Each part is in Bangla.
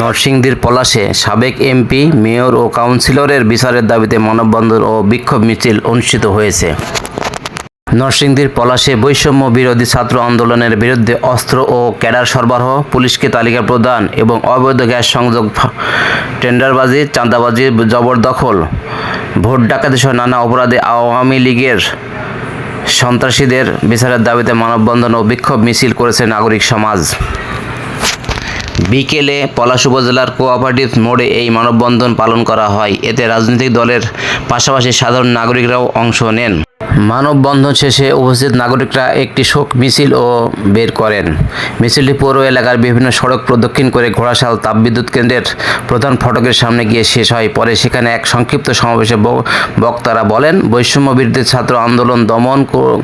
নরসিংদীর পলাশে সাবেক এমপি, মেয়র ও কাউন্সিলরের বিচারের দাবিতে মানববন্ধন ও বিক্ষোভ মিছিল অনুষ্ঠিত হয়েছে। নরসিংদীর পলাশে বৈষম্য বিরোধী ছাত্র আন্দোলনের বিরুদ্ধে অস্ত্র ও ক্যাডার সরবরাহ, পুলিশকে তালিকা প্রদান এবং অবৈধ গ্যাস সংযোগ, টেন্ডারবাজি, চাঁদাবাজি, জবরদখল, ভোট ডাকাতি সহ নানা অপরাধে আওয়ামী লীগের সন্ত্রাসীদের বিচারের দাবিতে মানববন্ধন ও বিক্ষোভ মিছিল করেছে নাগরিক সমাজ। বিকেলে পলাশ উপজেলার কোঅপারেটিভ মোড়ে এই মানববন্ধন পালন করা হয়। এতে রাজনৈতিক দলের পাশাপাশি সাধারণ নাগরিকরাও অংশ নেন। মানববন্ধন শেষে উপস্থিত নাগরিকরা একটি শোক মিছিল ও বের করেন। মিছিলটি পৌর এলাকার বিভিন্ন সড়ক প্রদক্ষিণ করে ঘোড়াশাল তাপবিদ্যুৎ কেন্দ্রের প্রধান ফটকের সামনে গিয়ে শেষ হয়। পরে সেখানে এক সংক্ষিপ্ত সমাবেশে বক্তারা বলেন, বৈষম্য বিরোধী ছাত্র আন্দোলন দমন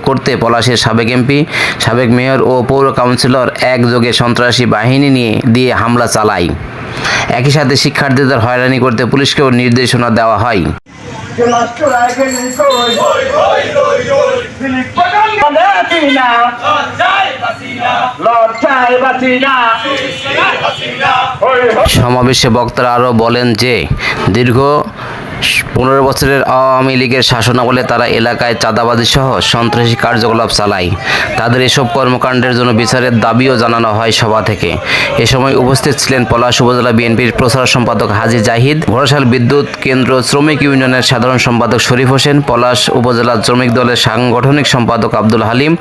করতে পলাশের সাবেক এমপি, সাবেক মেয়র ও পৌর কাউন্সিলর একযোগে সন্ত্রাসী বাহিনী নিয়ে দিয়ে হামলা চালায়। একই সাথে শিক্ষার্থীদের হয়রানি করতে পুলিশকেও নির্দেশনা দেওয়া হয়। সমাবেশে বক্তারা আরও বলেন যে দীর্ঘ পনেরো বছরের আওয়ামী লীগের শাসনামলে তারা এলাকায় চাঁদাবাজি সহ সন্ত্রাসী কার্যকলাপ চালায়। তাদের এসব কর্মকাণ্ডের জন্য বিচারের দাবিও জানানো হয় সভা থেকে। এ সময় উপস্থিত ছিলেন পলাশ উপজেলা বিএনপির প্রচার সম্পাদক হাজি জাহিদ, ঘোড়াশাল বিদ্যুৎ কেন্দ্র শ্রমিক ইউনিয়নের সাধারণ সম্পাদক শরীফ হোসেন, পলাশ উপজেলা শ্রমিক দলের সাংগঠনিক সম্পাদক আব্দুল হালিম,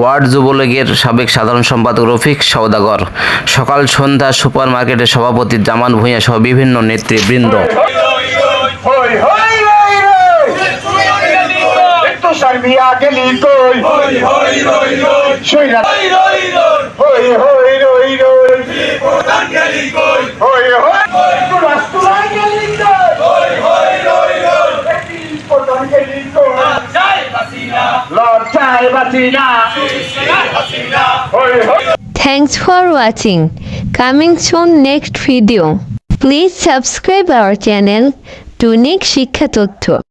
ওয়ার্ড যুবলীগের সাবেক সাধারণ সম্পাদক রফিক সওদাগর। সকাল সন্ধ্যা সুপার মার্কেটের সভাপতি জামান ভূঁইয়া সহ বিভিন্ন নেতৃবৃন্দ হই হই রই রই একটু সার্বিয়া গেলি কই সইরা হই হই রই রই হই হই একটু রাস্তায় গেলি কই প্রধান গেলি কই লর্ড চাই বাঁচি না হই হই Thanks for watching. Coming soon next video. Please subscribe our channel. Tunic শিক্ষা তথ্য